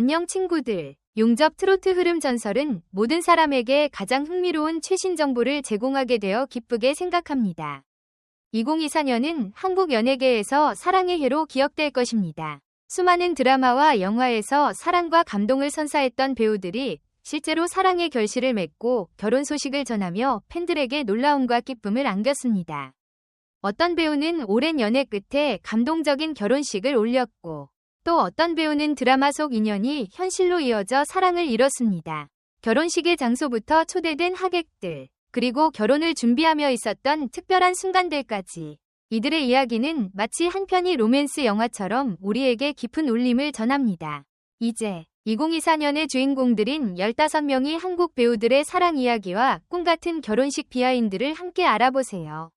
안녕 친구들. 용접 트로트 흐름 전설은 모든 사람에게 가장 흥미로운 최신 정보를 제공하게 되어 기쁘게 생각합니다. 2024년은 한국 연예계에서 사랑의 해로 기억될 것입니다. 수많은 드라마와 영화에서 사랑과 감동을 선사했던 배우들이 실제로 사랑의 결실을 맺고 결혼 소식을 전하며 팬들에게 놀라움과 기쁨을 안겼습니다. 어떤 배우는 오랜 연애 끝에 감동적인 결혼식을 올렸고 또 어떤 배우는 드라마 속 인연이 현실로 이어져 사랑을 이뤘습니다. 결혼식의 장소부터 초대된 하객들, 그리고 결혼을 준비하며 있었던 특별한 순간들까지 이들의 이야기는 마치 한 편의 로맨스 영화처럼 우리에게 깊은 울림을 전합니다. 이제 2024년의 주인공들인 15명이 한국 배우들의 사랑 이야기와 꿈같은 결혼식 비하인드를 함께 알아보세요.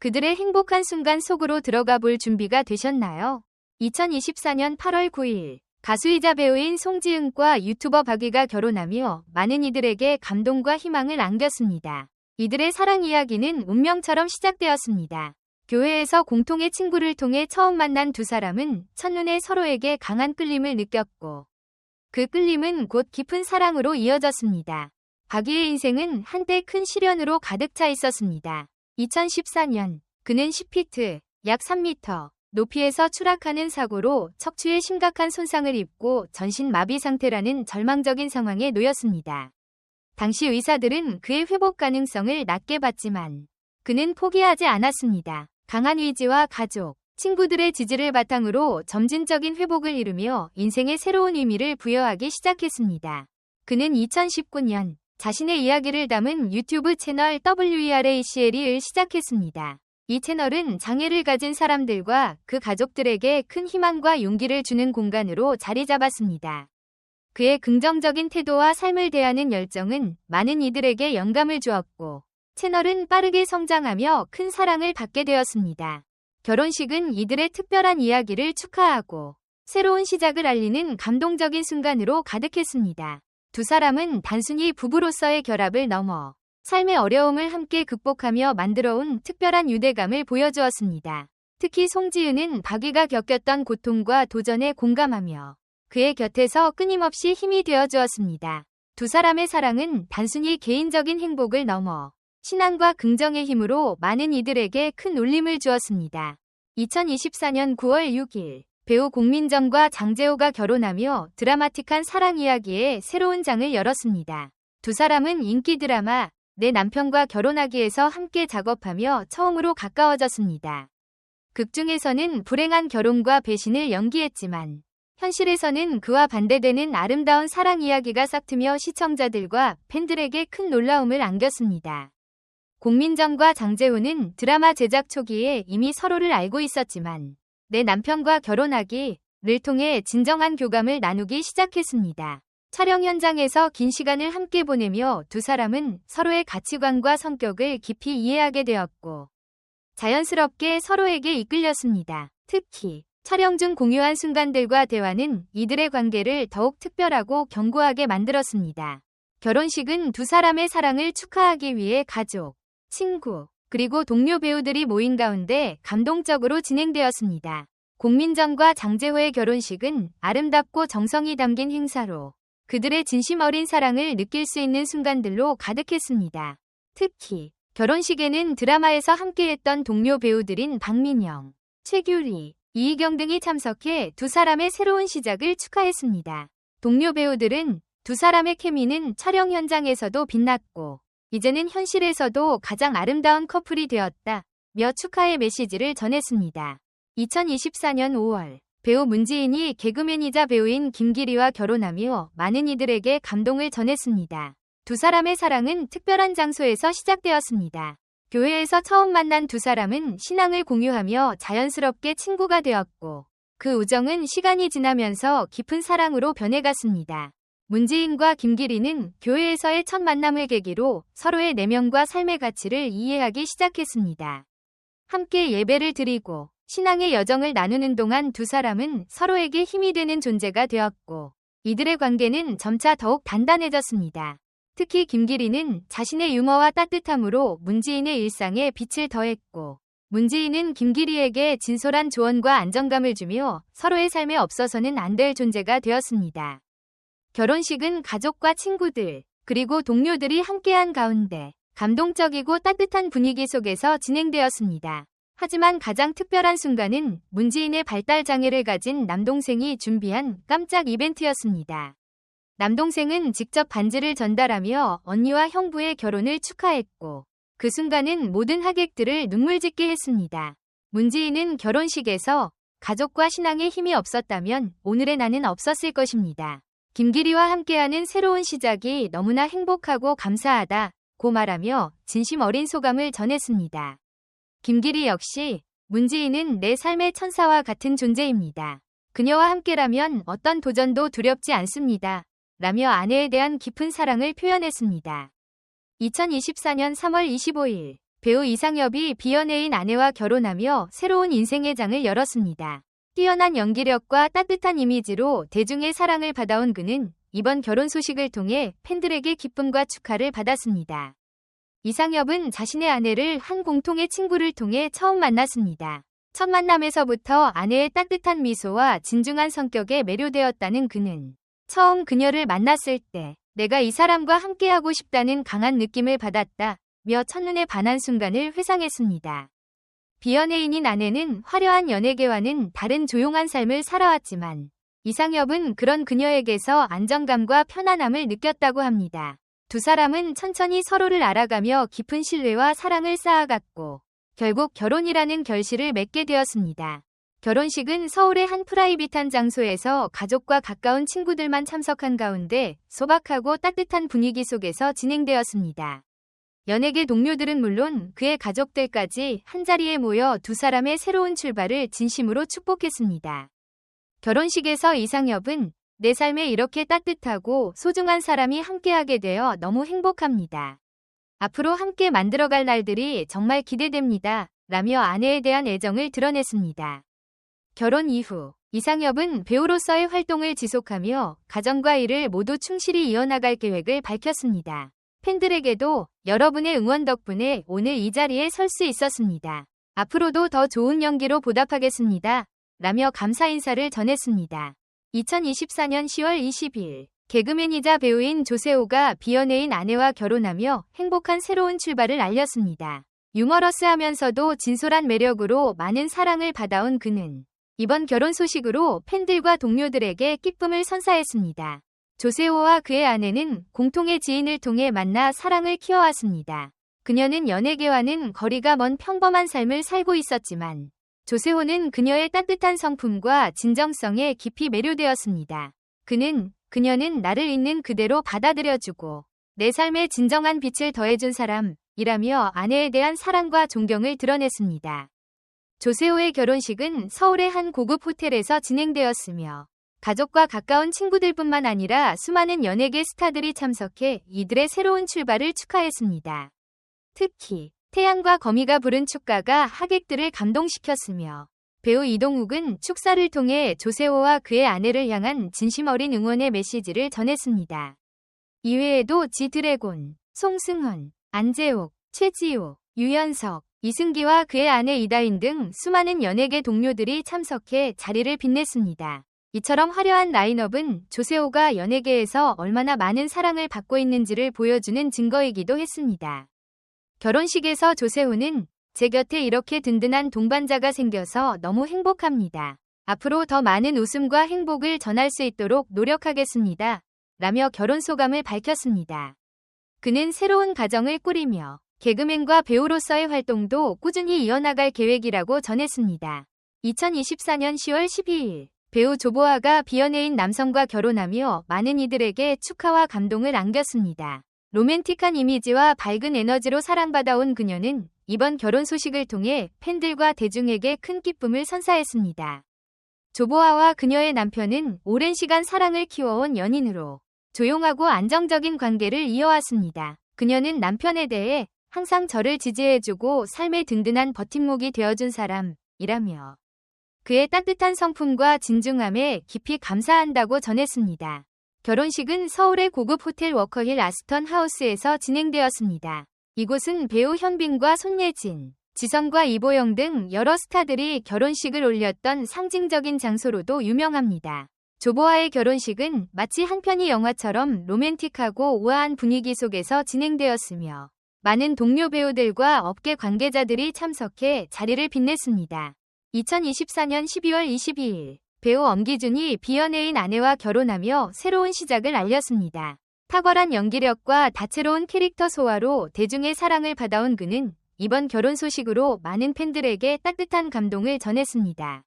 그들의 행복한 순간 속으로 들어가 볼 준비가 되셨나요? 2024년 8월 9일 가수이자 배우인 송지은과 유튜버 박이가 결혼하며 많은 이들에게 감동과 희망을 안겼습니다. 이들의 사랑 이야기는 운명처럼 시작되었습니다. 교회에서 공통의 친구를 통해 처음 만난 두 사람은 첫눈에 서로에게 강한 끌림을 느꼈고 그 끌림은 곧 깊은 사랑으로 이어졌습니다. 박이의 인생은 한때 큰 시련으로 가득 차 있었습니다. 2014년 그는 10피트, 약 3m, 높이에서 추락하는 사고로 척추에 심각한 손상을 입고 전신 마비 상태라는 절망적인 상황에 놓였습니다. 당시 의사들은 그의 회복 가능성을 낮게 봤지만 그는 포기하지 않았습니다. 강한 의지와 가족, 친구들의 지지를 바탕으로 점진적인 회복을 이루며 인생의 새로운 의미를 부여하기 시작했습니다. 그는 2019년 자신의 이야기를 담은 유튜브 채널 WERACL을 시작했습니다. 이 채널은 장애를 가진 사람들과 그 가족들에게 큰 희망과 용기를 주는 공간으로 자리 잡았습니다. 그의 긍정적인 태도와 삶을 대하는 열정은 많은 이들에게 영감을 주었고, 채널은 빠르게 성장하며 큰 사랑을 받게 되었습니다. 결혼식은 이들의 특별한 이야기를 축하하고, 새로운 시작을 알리는 감동적인 순간으로 가득했습니다. 두 사람은 단순히 부부로서의 결합을 넘어 삶의 어려움을 함께 극복하며 만들어온 특별한 유대감을 보여주었습니다. 특히 송지은은 박이가 겪었던 고통과 도전에 공감하며 그의 곁에서 끊임없이 힘이 되어 주었습니다. 두 사람의 사랑은 단순히 개인적인 행복을 넘어 신앙과 긍정의 힘으로 많은 이들에게 큰 울림을 주었습니다. 2024년 9월 6일 배우 공민정과 장재호가 결혼하며 드라마틱한 사랑 이야기의 새로운 장을 열었습니다. 두 사람은 인기 드라마 내 남편과 결혼하기 위해서 함께 작업하며 처음으로 가까워졌습니다. 극중에서는 불행한 결혼과 배신을 연기했지만 현실에서는 그와 반대되는 아름다운 사랑 이야기가 싹트며 시청자들과 팬들에게 큰 놀라움을 안겼습니다. 공민정과 장재훈은 드라마 제작 초기에 이미 서로를 알고 있었지만 내 남편과 결혼하기를 통해 진정한 교감을 나누기 시작했습니다. 촬영 현장에서 긴 시간을 함께 보내며 두 사람은 서로의 가치관과 성격을 깊이 이해하게 되었고 자연스럽게 서로에게 이끌렸습니다. 특히 촬영 중 공유한 순간들과 대화는 이들의 관계를 더욱 특별하고 견고하게 만들었습니다. 결혼식은 두 사람의 사랑을 축하하기 위해 가족, 친구, 그리고 동료 배우들이 모인 가운데 감동적으로 진행되었습니다. 공민정과 장재호의 결혼식은 아름답고 정성이 담긴 행사로 그들의 진심 어린 사랑을 느낄 수 있는 순간들로 가득했습니다. 특히 결혼식에는 드라마에서 함께했던 동료 배우들인 박민영, 최규리, 이희경 등이 참석해 두 사람의 새로운 시작을 축하했습니다. 동료 배우들은 두 사람의 케미는 촬영 현장에서도 빛났고 이제는 현실에서도 가장 아름다운 커플이 되었다. 며 축하의 메시지를 전했습니다. 2024년 5월 배우 문지인이 개그맨이자 배우인 김기리와 결혼하며 많은 이들에게 감동을 전했습니다. 두 사람의 사랑은 특별한 장소에서 시작되었습니다. 교회에서 처음 만난 두 사람은 신앙을 공유하며 자연스럽게 친구가 되었고 그 우정은 시간이 지나면서 깊은 사랑으로 변해갔습니다. 문지인과 김기리는 교회에서의 첫 만남을 계기로 서로의 내면과 삶의 가치를 이해하기 시작했습니다. 함께 예배를 드리고 신앙의 여정을 나누는 동안 두 사람은 서로에게 힘이 되는 존재가 되었고 이들의 관계는 점차 더욱 단단해졌습니다. 특히 김기리는 자신의 유머와 따뜻함으로 문지인의 일상에 빛을 더했고 문지인은 김기리에게 진솔한 조언과 안정감을 주며 서로의 삶에 없어서는 안 될 존재가 되었습니다. 결혼식은 가족과 친구들, 그리고 동료들이 함께한 가운데 감동적이고 따뜻한 분위기 속에서 진행되었습니다. 하지만 가장 특별한 순간은 문지인의 발달 장애를 가진 남동생이 준비한 깜짝 이벤트였습니다. 남동생은 직접 반지를 전달하며 언니와 형부의 결혼을 축하했고 그 순간은 모든 하객들을 눈물 짓게 했습니다. 문지인은 결혼식에서 가족과 신앙에 힘이 없었다면 오늘의 나는 없었을 것입니다. 김기리와 함께하는 새로운 시작이 너무나 행복하고 감사하다 고 말하며 진심 어린 소감을 전했습니다. 김기리 역시 문지인은 내 삶의 천사와 같은 존재입니다. 그녀와 함께라면 어떤 도전도 두렵지 않습니다. 라며 아내에 대한 깊은 사랑을 표현했습니다. 2024년 3월 25일 배우 이상엽이 비연예인 아내와 결혼하며 새로운 인생의 장을 열었습니다. 뛰어난 연기력과 따뜻한 이미지로 대중의 사랑을 받아온 그는 이번 결혼 소식을 통해 팬들에게 기쁨과 축하를 받았습니다. 이상엽은 자신의 아내를 한 공통의 친구를 통해 처음 만났습니다. 첫 만남에서부터 아내의 따뜻한 미소와 진중한 성격에 매료되었다는 그는 처음 그녀를 만났을 때 내가 이 사람과 함께하고 싶다는 강한 느낌을 받았다. 며 첫눈에 반한 순간을 회상했습니다. 비연예인인 아내는 화려한 연예계와는 다른 조용한 삶을 살아왔지만 이상엽은 그런 그녀에게서 안정감과 편안함을 느꼈다고 합니다. 두 사람은 천천히 서로를 알아가며 깊은 신뢰와 사랑을 쌓아갔고 결국 결혼이라는 결실을 맺게 되었습니다. 결혼식은 서울의 한 프라이빗한 장소에서 가족과 가까운 친구들만 참석한 가운데 소박하고 따뜻한 분위기 속에서 진행되었습니다. 연예계 동료들은 물론 그의 가족들까지 한자리에 모여 두 사람의 새로운 출발을 진심으로 축복했습니다. 결혼식에서 이상엽은 내 삶에 이렇게 따뜻하고 소중한 사람이 함께하게 되어 너무 행복합니다. 앞으로 함께 만들어갈 날들이 정말 기대됩니다. 라며 아내에 대한 애정을 드러냈습니다. 결혼 이후 이상엽은 배우로서의 활동을 지속하며 가정과 일을 모두 충실히 이어나갈 계획을 밝혔습니다. 팬들에게도 여러분의 응원 덕분에 오늘 이 자리에 설 수 있었습니다. 앞으로도 더 좋은 연기로 보답하겠습니다. 라며 감사 인사를 전했습니다. 2024년 10월 20일 개그맨이자 배우인 조세호가 비연예인 아내와 결혼하며 행복한 새로운 출발을 알렸습니다. 유머러스하면서도 진솔한 매력으로 많은 사랑을 받아온 그는 이번 결혼 소식으로 팬들과 동료들에게 기쁨을 선사했습니다. 조세호와 그의 아내는 공통의 지인을 통해 만나 사랑을 키워왔습니다. 그녀는 연예계와는 거리가 먼 평범한 삶을 살고 있었지만 조세호는 그녀의 따뜻한 성품과 진정성에 깊이 매료되었습니다. 그는 그녀는 나를 있는 그대로 받아들여주고 내 삶에 진정한 빛을 더해준 사람이라며 아내에 대한 사랑과 존경을 드러냈습니다. 조세호의 결혼식은 서울의 한 고급 호텔에서 진행되었으며 가족과 가까운 친구들뿐만 아니라 수많은 연예계 스타들이 참석해 이들의 새로운 출발을 축하했습니다. 특히 태양과 거미가 부른 축가가 하객들을 감동시켰으며 배우 이동욱은 축사를 통해 조세호와 그의 아내를 향한 진심 어린 응원의 메시지를 전했습니다. 이외에도 지드래곤, 송승헌, 안재욱, 최지호, 유연석, 이승기와 그의 아내 이다인 등 수많은 연예계 동료들이 참석해 자리를 빛냈습니다. 이처럼 화려한 라인업은 조세호가 연예계에서 얼마나 많은 사랑을 받고 있는지를 보여주는 증거이기도 했습니다. 결혼식에서 조세호는 제 곁에 이렇게 든든한 동반자가 생겨서 너무 행복합니다. 앞으로 더 많은 웃음과 행복을 전할 수 있도록 노력하겠습니다. 라며 결혼 소감을 밝혔습니다. 그는 새로운 가정을 꾸리며 개그맨과 배우로서의 활동도 꾸준히 이어나갈 계획이라고 전했습니다. 2024년 10월 12일 배우 조보아가 비연예인 남성과 결혼하며 많은 이들에게 축하와 감동을 안겼습니다. 로맨틱한 이미지와 밝은 에너지로 사랑받아온 그녀는 이번 결혼 소식을 통해 팬들과 대중에게 큰 기쁨을 선사했습니다. 조보아와 그녀의 남편은 오랜 시간 사랑을 키워온 연인으로 조용하고 안정적인 관계를 이어왔습니다. 그녀는 남편에 대해 항상 저를 지지해주고 삶의 든든한 버팀목이 되어준 사람이라며 그의 따뜻한 성품과 진중함에 깊이 감사한다고 전했습니다. 결혼식은 서울의 고급 호텔 워커힐 아스턴 하우스에서 진행되었습니다. 이곳은 배우 현빈과 손예진, 지성과 이보영 등 여러 스타들이 결혼식을 올렸던 상징적인 장소로도 유명합니다. 조보아의 결혼식은 마치 한 편의 영화처럼 로맨틱하고 우아한 분위기 속에서 진행되었으며 많은 동료 배우들과 업계 관계자들이 참석해 자리를 빛냈습니다. 2024년 12월 22일 배우 엄기준이 비연예인 아내와 결혼하며 새로운 시작을 알렸습니다. 탁월한 연기력과 다채로운 캐릭터 소화로 대중의 사랑을 받아온 그는 이번 결혼 소식으로 많은 팬들에게 따뜻한 감동을 전했습니다.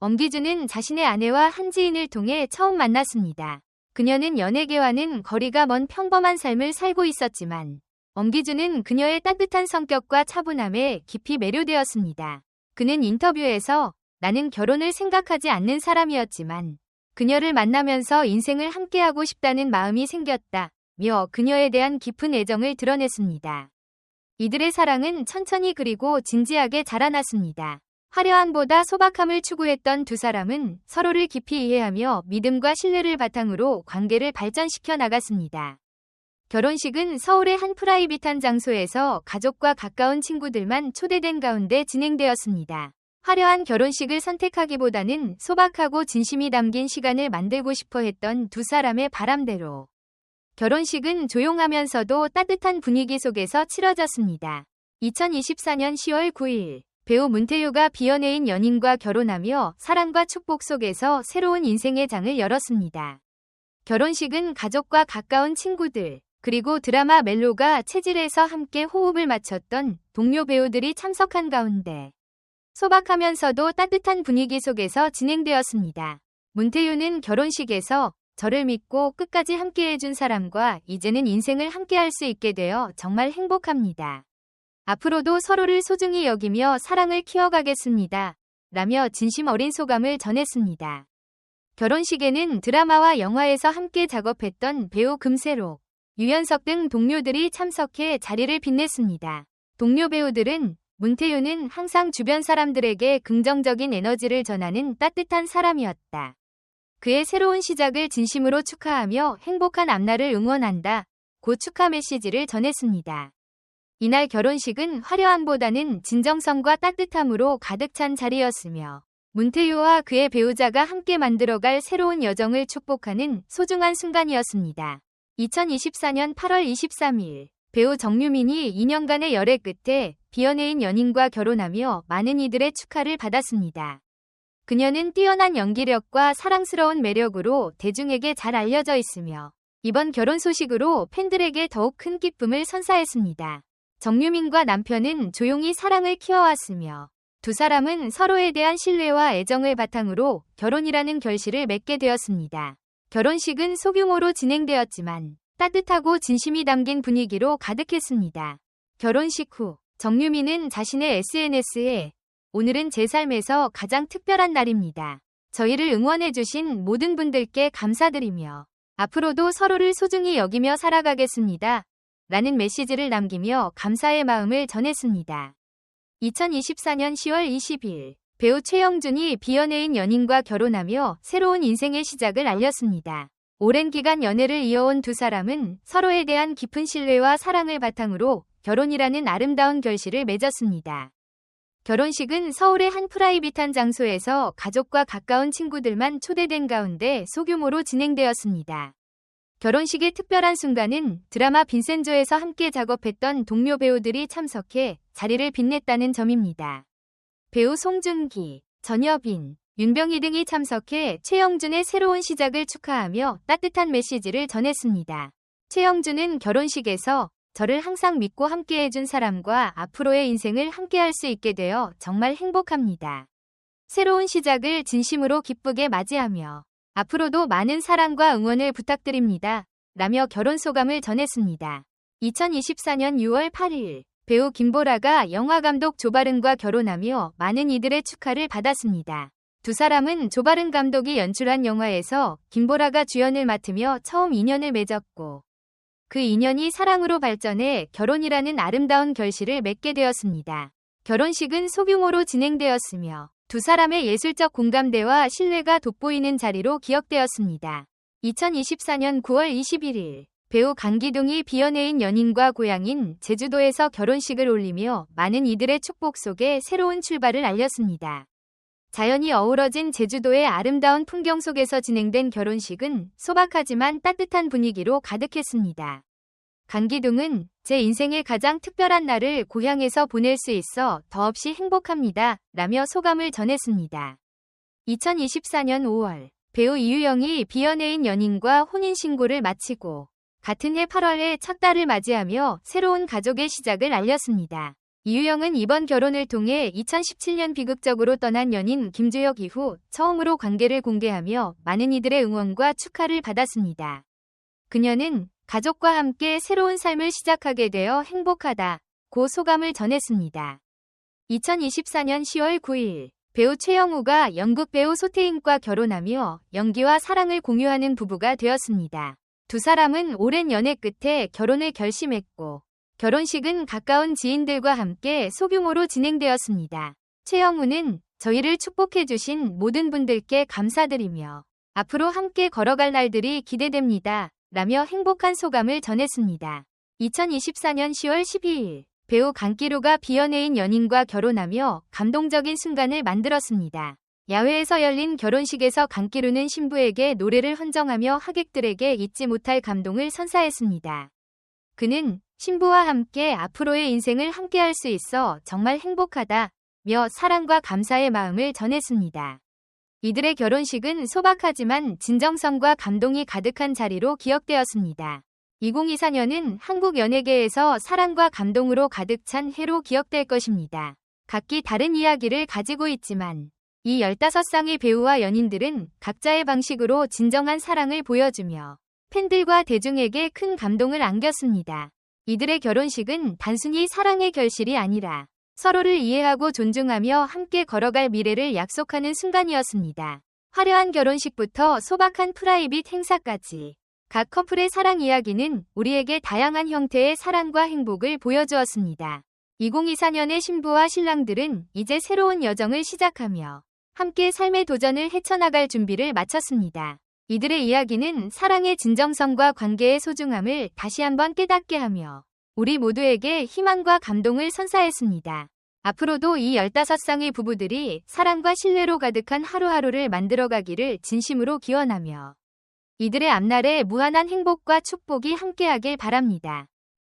엄기준은 자신의 아내와 한 지인을 통해 처음 만났습니다. 그녀는 연예계와는 거리가 먼 평범한 삶을 살고 있었지만 엄기준은 그녀의 따뜻한 성격과 차분함에 깊이 매료되었습니다. 그는 인터뷰에서 나는 결혼을 생각하지 않는 사람이었지만 그녀를 만나면서 인생을 함께하고 싶다는 마음이 생겼다. 며 그녀에 대한 깊은 애정을 드러냈습니다. 이들의 사랑은 천천히 그리고 진지하게 자라났습니다. 화려함보다 소박함을 추구했던 두 사람은 서로를 깊이 이해하며 믿음과 신뢰를 바탕으로 관계를 발전시켜 나갔습니다. 결혼식은 서울의 한 프라이빗한 장소에서 가족과 가까운 친구들만 초대된 가운데 진행되었습니다. 화려한 결혼식을 선택하기보다는 소박하고 진심이 담긴 시간을 만들고 싶어 했던 두 사람의 바람대로 결혼식은 조용하면서도 따뜻한 분위기 속에서 치러졌습니다. 2024년 10월 9일 배우 문태효가 비연예인 연인과 결혼하며 사랑과 축복 속에서 새로운 인생의 장을 열었습니다. 결혼식은 가족과 가까운 친구들, 그리고 드라마 멜로가 체질에서 함께 호흡을 맞췄던 동료 배우들이 참석한 가운데 소박하면서도 따뜻한 분위기 속에서 진행되었습니다. 문태효는 결혼식에서 저를 믿고 끝까지 함께해준 사람과 이제는 인생을 함께할 수 있게 되어 정말 행복합니다. 앞으로도 서로를 소중히 여기며 사랑을 키워가겠습니다. 라며 진심 어린 소감을 전했습니다. 결혼식에는 드라마와 영화에서 함께 작업했던 배우 금세록, 유연석 등 동료들이 참석해 자리를 빛냈습니다. 동료 배우들은 문태효는 항상 주변 사람들에게 긍정적인 에너지를 전하는 따뜻한 사람이었다. 그의 새로운 시작을 진심으로 축하하며 행복한 앞날을 응원한다. 고 축하 메시지를 전했습니다. 이날 결혼식은 화려함보다는 진정성과 따뜻함으로 가득 찬 자리였으며 문태효와 그의 배우자가 함께 만들어갈 새로운 여정을 축복하는 소중한 순간이었습니다. 2024년 8월 23일 배우 정유민이 2년간의 열애 끝에 비연예인 연인과 결혼하며 많은 이들의 축하를 받았습니다. 그녀는 뛰어난 연기력과 사랑스러운 매력으로 대중에게 잘 알려져 있으며 이번 결혼 소식으로 팬들에게 더욱 큰 기쁨을 선사했습니다. 정유민과 남편은 조용히 사랑을 키워왔으며 두 사람은 서로에 대한 신뢰와 애정을 바탕으로 결혼이라는 결실을 맺게 되었습니다. 결혼식은 소규모로 진행되었지만 따뜻하고 진심이 담긴 분위기로 가득했습니다. 결혼식 후 정유미는 자신의 SNS에 오늘은 제 삶에서 가장 특별한 날입니다. 저희를 응원해주신 모든 분들께 감사드리며 앞으로도 서로를 소중히 여기며 살아가겠습니다. 라는 메시지를 남기며 감사의 마음을 전했습니다. 2024년 10월 20일 배우 최영준이 비연예인 연인과 결혼하며 새로운 인생의 시작을 알렸습니다. 오랜 기간 연애를 이어온 두 사람은 서로에 대한 깊은 신뢰와 사랑을 바탕으로 결혼이라는 아름다운 결실을 맺었습니다. 결혼식은 서울의 한 프라이빗한 장소에서 가족과 가까운 친구들만 초대된 가운데 소규모로 진행되었습니다. 결혼식의 특별한 순간은 드라마 빈센조에서 함께 작업했던 동료 배우들이 참석해 자리를 빛냈다는 점입니다. 배우 송중기, 전여빈, 윤병희 등이 참석해 최영준의 새로운 시작을 축하하며 따뜻한 메시지를 전했습니다. 최영준은 결혼식에서 저를 항상 믿고 함께해준 사람과 앞으로의 인생을 함께할 수 있게 되어 정말 행복합니다. 새로운 시작을 진심으로 기쁘게 맞이하며 앞으로도 많은 사랑과 응원을 부탁드립니다. 라며 결혼 소감을 전했습니다. 2024년 6월 8일 배우 김보라가 영화감독 조바른과 결혼하며 많은 이들의 축하를 받았습니다. 두 사람은 조바른 감독이 연출한 영화에서 김보라가 주연을 맡으며 처음 인연을 맺었고 그 인연이 사랑으로 발전해 결혼이라는 아름다운 결실을 맺게 되었습니다. 결혼식은 소규모로 진행되었으며 두 사람의 예술적 공감대와 신뢰가 돋보이는 자리로 기억되었습니다. 2024년 9월 21일 배우 강기동이 비연예인 연인과 고향인 제주도에서 결혼식을 올리며 많은 이들의 축복 속에 새로운 출발을 알렸습니다. 자연이 어우러진 제주도의 아름다운 풍경 속에서 진행된 결혼식은 소박하지만 따뜻한 분위기로 가득했습니다. 강기둥은 제 인생의 가장 특별한 날을 고향에서 보낼 수 있어 더없이 행복합니다. 라며 소감을 전했습니다. 2024년 5월 배우 이유영이 비연예인 연인과 혼인신고를 마치고 같은 해 8월에 첫 달을 맞이하며 새로운 가족의 시작을 알렸습니다. 이유영은 이번 결혼을 통해 2017년 비극적으로 떠난 연인 김주혁 이후 처음으로 관계를 공개하며 많은 이들의 응원과 축하를 받았습니다. 그녀는 가족과 함께 새로운 삶을 시작하게 되어 행복하다. 고 소감을 전했습니다. 2024년 10월 9일 배우 최영우가 연극 배우 소태인과 결혼하며 연기와 사랑을 공유하는 부부가 되었습니다. 두 사람은 오랜 연애 끝에 결혼을 결심했고 결혼식은 가까운 지인들과 함께 소규모로 진행되었습니다. 최영우는 저희를 축복해주신 모든 분들께 감사드리며 앞으로 함께 걸어갈 날들이 기대됩니다. 라며 행복한 소감을 전했습니다. 2024년 10월 12일 배우 강기루가 비연예인 연인과 결혼하며 감동적인 순간을 만들었습니다. 야외에서 열린 결혼식에서 강기루는 신부에게 노래를 헌정하며 하객들에게 잊지 못할 감동을 선사했습니다. 그는 신부와 함께 앞으로의 인생을 함께할 수 있어 정말 행복하다. 며 사랑과 감사의 마음을 전했습니다. 이들의 결혼식은 소박하지만 진정성과 감동이 가득한 자리로 기억되었습니다. 2024년은 한국 연예계에서 사랑과 감동으로 가득 찬 해로 기억될 것입니다. 각기 다른 이야기를 가지고 있지만 이 15쌍의 배우와 연인들은 각자의 방식으로 진정한 사랑을 보여주며 팬들과 대중에게 큰 감동을 안겼습니다. 이들의 결혼식은 단순히 사랑의 결실이 아니라 서로를 이해하고 존중하며 함께 걸어갈 미래를 약속하는 순간이었습니다. 화려한 결혼식부터 소박한 프라이빗 행사까지 각 커플의 사랑 이야기는 우리에게 다양한 형태의 사랑과 행복을 보여주었습니다. 2024년의 신부와 신랑들은 이제 새로운 여정을 시작하며 함께 삶의 도전을 헤쳐나갈 준비를 마쳤습니다. 이들의 이야기는 사랑의 진정성과 관계의 소중함을 다시 한번 깨닫게 하며 우리 모두에게 희망과 감동을 선사했습니다. 앞으로도 이 15쌍의 부부들이 사랑과 신뢰로 가득한 하루하루를 만들어가기를 진심으로 기원하며 이들의 앞날에 무한한 행복과 축복이 함께하길 바랍니다.